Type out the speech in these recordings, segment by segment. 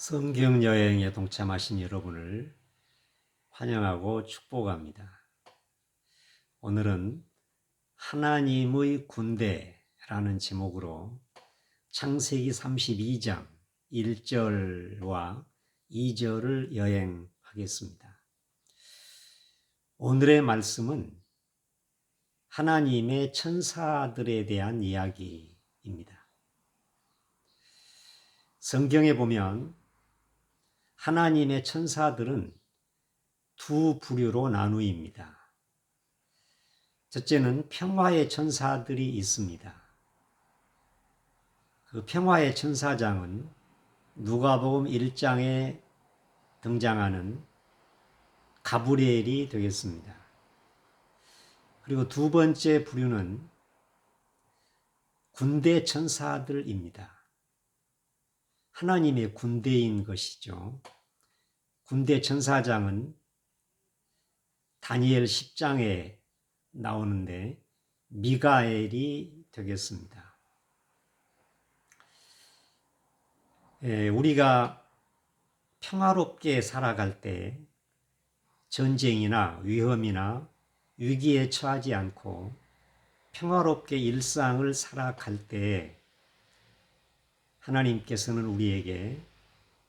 성경 여행에 동참하신 여러분을 환영하고 축복합니다. 오늘은 하나님의 군대라는 제목으로 창세기 32장 1절과 2절을 여행하겠습니다. 오늘의 말씀은 하나님의 천사들에 대한 이야기입니다. 성경에 보면 하나님의 천사들은 두 부류로 나누입니다. 첫째는 평화의 천사들이 있습니다. 그 평화의 천사장은 누가복음 1장에 등장하는 가브리엘이 되겠습니다. 그리고 두 번째 부류는 군대 천사들입니다. 하나님의 군대인 것이죠. 군대 천사장은 다니엘 10장에 나오는데 미가엘이 되겠습니다. 예, 우리가 평화롭게 살아갈 때 전쟁이나 위험이나 위기에 처하지 않고 평화롭게 일상을 살아갈 때 하나님께서는 우리에게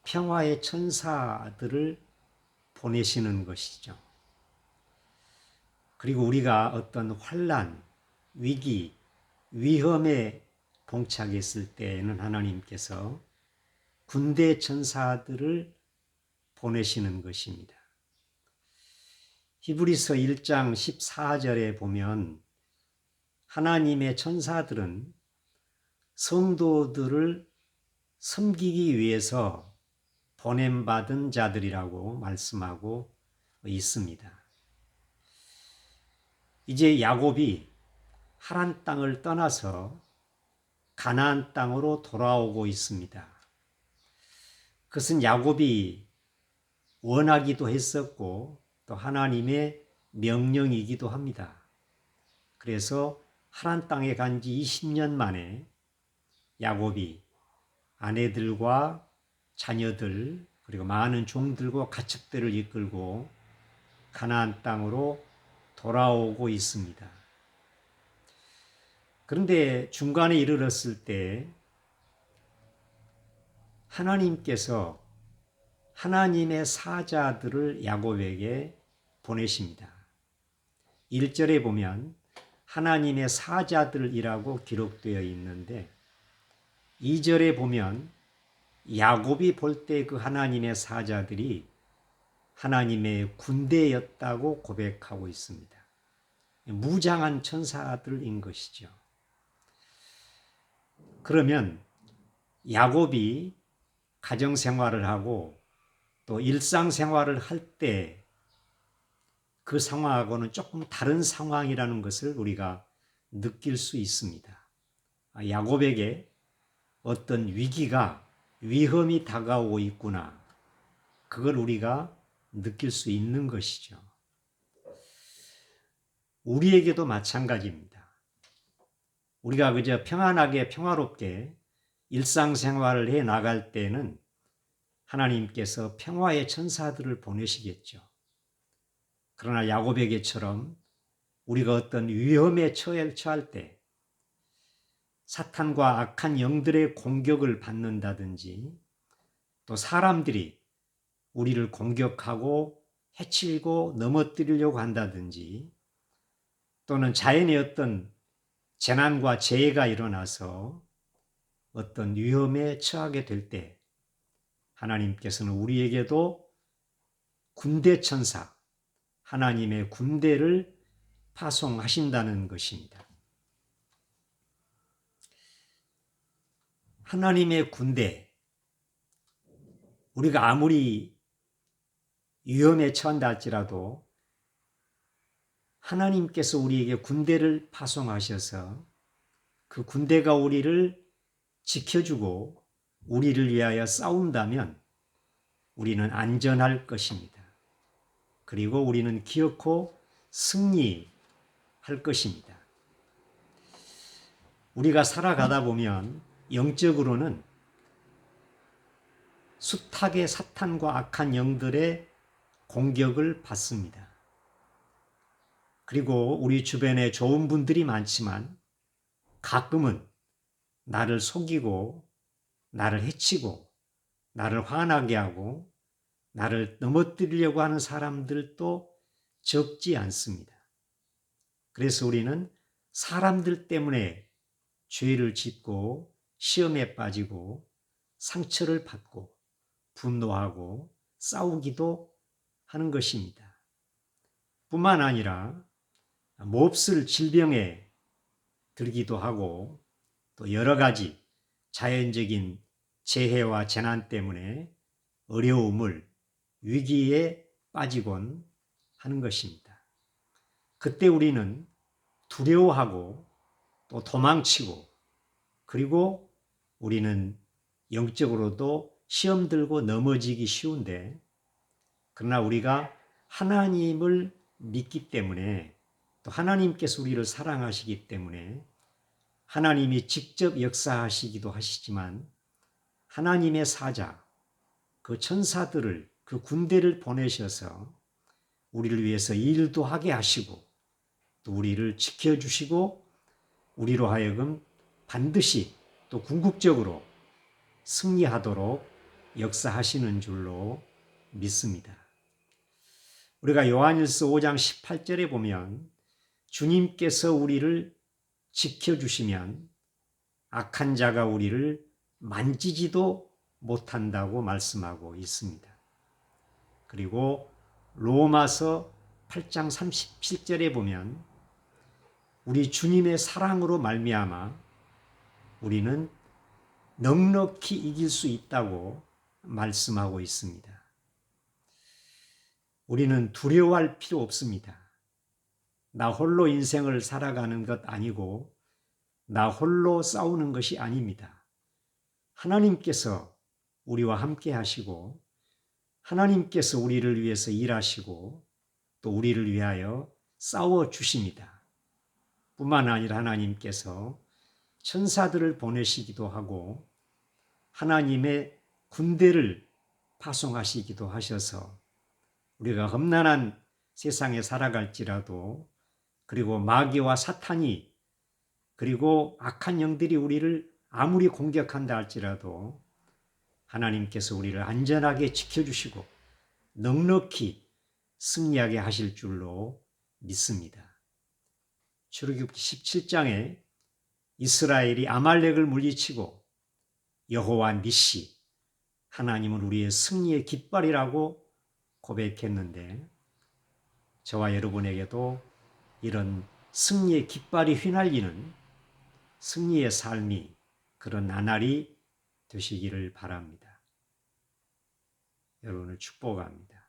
평화의 천사들을 보내시는 것이죠. 그리고 우리가 어떤 환란, 위기, 위험에 봉착했을 때에는 하나님께서 군대 천사들을 보내시는 것입니다. 히브리서 1장 14절에 보면 하나님의 천사들은 성도들을 섬기기 위해서 보냄받은 자들이라고 말씀하고 있습니다. 이제 야곱이 하란 땅을 떠나서 가나안 땅으로 돌아오고 있습니다. 그것은 야곱이 원하기도 했었고 또 하나님의 명령이기도 합니다. 그래서 하란 땅에 간 지 20년 만에 야곱이 아내들과 자녀들 그리고 많은 종들과 가축들을 이끌고 가나안 땅으로 돌아오고 있습니다. 그런데 중간에 이르렀을 때 하나님께서 하나님의 사자들을 야곱에게 보내십니다. 1절에 보면 하나님의 사자들이라고 기록되어 있는데 2절에 보면 야곱이 볼 때 그 하나님의 사자들이 하나님의 군대였다고 고백하고 있습니다. 무장한 천사들인 것이죠. 그러면 야곱이 가정 생활을 하고 또 일상 생활을 할 때 그 상황하고는 조금 다른 상황이라는 것을 우리가 느낄 수 있습니다. 야곱에게 어떤 위기가 위험이 다가오고 있구나. 그걸 우리가 느낄 수 있는 것이죠. 우리에게도 마찬가지입니다. 우리가 그저 평안하게 평화롭게 일상생활을 해 나갈 때는 하나님께서 평화의 천사들을 보내시겠죠. 그러나 야곱에게처럼 우리가 어떤 위험에 처할 때 사탄과 악한 영들의 공격을 받는다든지 또 사람들이 우리를 공격하고 해치고 넘어뜨리려고 한다든지 또는 자연의 어떤 재난과 재해가 일어나서 어떤 위험에 처하게 될 때 하나님께서는 우리에게도 군대 천사, 하나님의 군대를 파송하신다는 것입니다. 하나님의 군대, 우리가 아무리 위험에 처한다 할지라도 하나님께서 우리에게 군대를 파송하셔서 그 군대가 우리를 지켜주고 우리를 위하여 싸운다면 우리는 안전할 것입니다. 그리고 우리는 기어코 승리할 것입니다. 우리가 살아가다 보면 영적으로는 숱하게 사탄과 악한 영들의 공격을 받습니다. 그리고 우리 주변에 좋은 분들이 많지만 가끔은 나를 속이고 나를 해치고 나를 화나게 하고 나를 넘어뜨리려고 하는 사람들도 적지 않습니다. 그래서 우리는 사람들 때문에 죄를 짓고 시험에 빠지고 상처를 받고 분노하고 싸우기도 하는 것입니다. 뿐만 아니라 몹쓸 질병에 들기도 하고 또 여러 가지 자연적인 재해와 재난 때문에 어려움을 위기에 빠지곤 하는 것입니다. 그때 우리는 두려워하고 또 도망치고 그리고 우리는 영적으로도 시험 들고 넘어지기 쉬운데 그러나 우리가 하나님을 믿기 때문에 또 하나님께서 우리를 사랑하시기 때문에 하나님이 직접 역사하시기도 하시지만 하나님의 사자, 그 천사들을, 그 군대를 보내셔서 우리를 위해서 일도 하게 하시고 또 우리를 지켜주시고 우리로 하여금 반드시 또 궁극적으로 승리하도록 역사하시는 줄로 믿습니다. 우리가 요한일서 5장 18절에 보면 주님께서 우리를 지켜주시면 악한 자가 우리를 만지지도 못한다고 말씀하고 있습니다. 그리고 로마서 8장 37절에 보면 우리 주님의 사랑으로 말미암아 우리는 넉넉히 이길 수 있다고 말씀하고 있습니다. 우리는 두려워할 필요 없습니다. 나 홀로 인생을 살아가는 것 아니고 나 홀로 싸우는 것이 아닙니다. 하나님께서 우리와 함께 하시고 하나님께서 우리를 위해서 일하시고 또 우리를 위하여 싸워 주십니다. 뿐만 아니라 하나님께서 천사들을 보내시기도 하고 하나님의 군대를 파송하시기도 하셔서 우리가 험난한 세상에 살아갈지라도 그리고 마귀와 사탄이 그리고 악한 영들이 우리를 아무리 공격한다 할지라도 하나님께서 우리를 안전하게 지켜주시고 넉넉히 승리하게 하실 줄로 믿습니다. 출애굽기 17장에 이스라엘이 아말렉을 물리치고 여호와 니시 하나님은 우리의 승리의 깃발이라고 고백했는데 저와 여러분에게도 이런 승리의 깃발이 휘날리는 승리의 삶이 그런 나날이 되시기를 바랍니다. 여러분을 축복합니다.